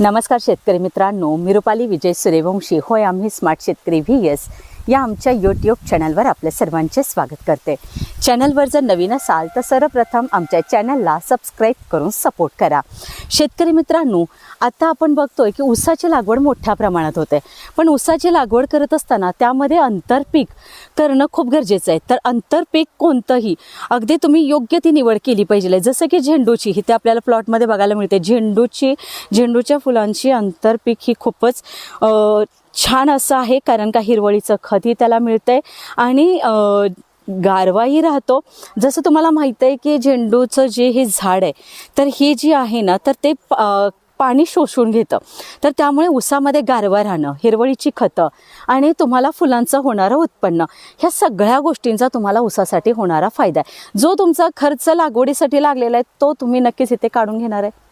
नमस्कार शेतकरी मित्रांनो मी रुपाली विजय सूर्यवंशी. होय आम्ही स्मार्ट शेतकरी व्ही एस या आमच्या यूट्यूब चॅनलवर आपल्या सर्वांचे स्वागत करते. चॅनलवर जर नवीन असाल तर सर्वप्रथम आमच्या चॅनलला सबस्क्राईब करून सपोर्ट करा. शेतकरी मित्रांनो आता आपण बघतोय की ऊसाची लागवड मोठ्या प्रमाणात होते. पण ऊसाची लागवड करत असताना त्यामध्ये आंतरपीक करणं खूप गरजेचं आहे. तर आंतरपीक कोणतंही अगदी तुम्ही योग्य ती निवड केली पाहिजे. जसं की झेंडूची ही ते आपल्याला प्लॉटमध्ये बघायला मिळते. झेंडूची झेंडूच्या फुलांची आंतरपीक ही खूपच छान असं आहे कारण का हिरवळीचं खतही त्याला मिळतंय. आणि गारवाही राहतो. जसं तुम्हाला माहीत आहे की झेंडूचं जे हे झाड आहे तर हे जे आहे ना तर ते प- पाणी शोषून घेतं. तर त्यामुळे ऊसामध्ये गारवा राहणं हिरवळीची खतं आणि तुम्हाला फुलांचं होणारं उत्पन्न ह्या सगळ्या गोष्टींचा तुम्हाला ऊसासाठी होणारा फायदा आहे. जो तुमचा खर्च लागवडीसाठी लागलेला आहे तो तुम्ही नक्कीच इथे काढून घेणार आहे.